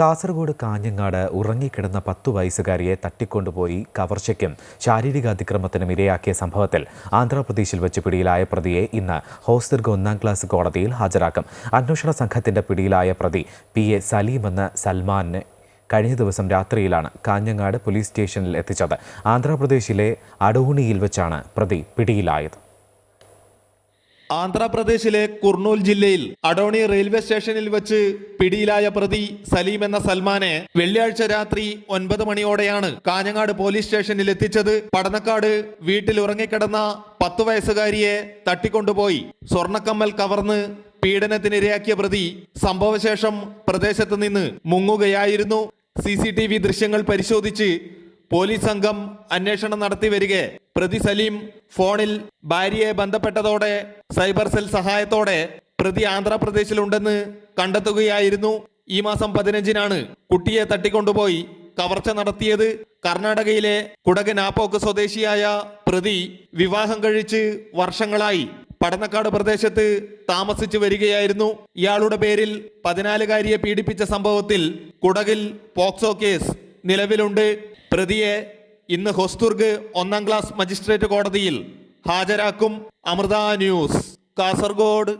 കാസർഗോഡ് കാഞ്ഞങ്ങാട് ഉറങ്ങിക്കിടന്ന പത്തു വയസ്സുകാരിയെ തട്ടിക്കൊണ്ടുപോയി കവർച്ചയ്ക്കും ശാരീരിക അതിക്രമത്തിനും ഇരയാക്കിയ സംഭവത്തിൽ ആന്ധ്രാപ്രദേശിൽ വെച്ച് പിടിയിലായ പ്രതിയെ ഇന്ന് ഹോസ്ദുർഗ് ഒന്നാം ക്ലാസ് കോടതിയിൽ ഹാജരാക്കും. അന്വേഷണ സംഘത്തിന്റെ പിടിയിലായ പ്രതി പി എ സലീം എന്ന സൽമാനെ കഴിഞ്ഞ ദിവസം രാത്രിയിലാണ് കാഞ്ഞങ്ങാട് പോലീസ് സ്റ്റേഷനിൽ എത്തിച്ചത്. ആന്ധ്രാപ്രദേശിലെ അഡോണിയിൽ വെച്ചാണ് പ്രതി പിടിയിലായത്. ആന്ധ്രാപ്രദേശിലെ കുർണൂൽ ജില്ലയിൽ അഡോണി റെയിൽവേ സ്റ്റേഷനിൽ വെച്ച് പിടിയിലായ പ്രതി സലീം എന്ന സൽമാനെ വെള്ളിയാഴ്ച രാത്രി ഒൻപത് മണിയോടെയാണ് കാഞ്ഞങ്ങാട് പോലീസ് സ്റ്റേഷനിൽ എത്തിച്ചത്. പടനക്കാട് വീട്ടിൽ ഉറങ്ങിക്കിടന്ന പത്തു വയസ്സുകാരിയെ തട്ടിക്കൊണ്ടുപോയി. സ്വർണക്കമ്മൽ കവർന്ന് പീഡനത്തിനിരയാക്കിയ പ്രതി സംഭവശേഷം പ്രദേശത്ത് നിന്ന് മുങ്ങുകയായിരുന്നു. സി ദൃശ്യങ്ങൾ പരിശോധിച്ച് പോലീസ് സംഘം അന്വേഷണം നടത്തി വരികെ പ്രതി സലീം ഫോണിൽ ഭാര്യയെ ബന്ധപ്പെട്ടതോടെ സൈബർ സെൽ സഹായത്തോടെ പ്രതി ആന്ധ്രാപ്രദേശിലുണ്ടെന്ന് കണ്ടെത്തുകയായിരുന്നു. ഈ മാസം പതിനഞ്ചിനാണ് കുട്ടിയെ തട്ടിക്കൊണ്ടുപോയി കവർച്ച നടത്തിയത്. കർണാടകയിലെ കുടക് നാപ്പോക്ക് സ്വദേശിയായ പ്രതി വിവാഹം കഴിച്ച് വർഷങ്ങളായി പടന്നക്കാട് പ്രദേശത്ത് താമസിച്ചു വരികയായിരുന്നു. ഇയാളുടെ പേരിൽ പതിനാലുകാരിയെ പീഡിപ്പിച്ച സംഭവത്തിൽ കുടകിൽ പോക്സോ കേസ് നിലവിലുണ്ട്. പ്രതിയെ ഇന്ന് ഹൊസ്തുർഗ് ഒന്നാം ക്ലാസ് മജിസ്ട്രേറ്റ് കോടതിയിൽ ഹാജരാക്കും അമൃത ന്യൂസ് കാസർഗോഡ്.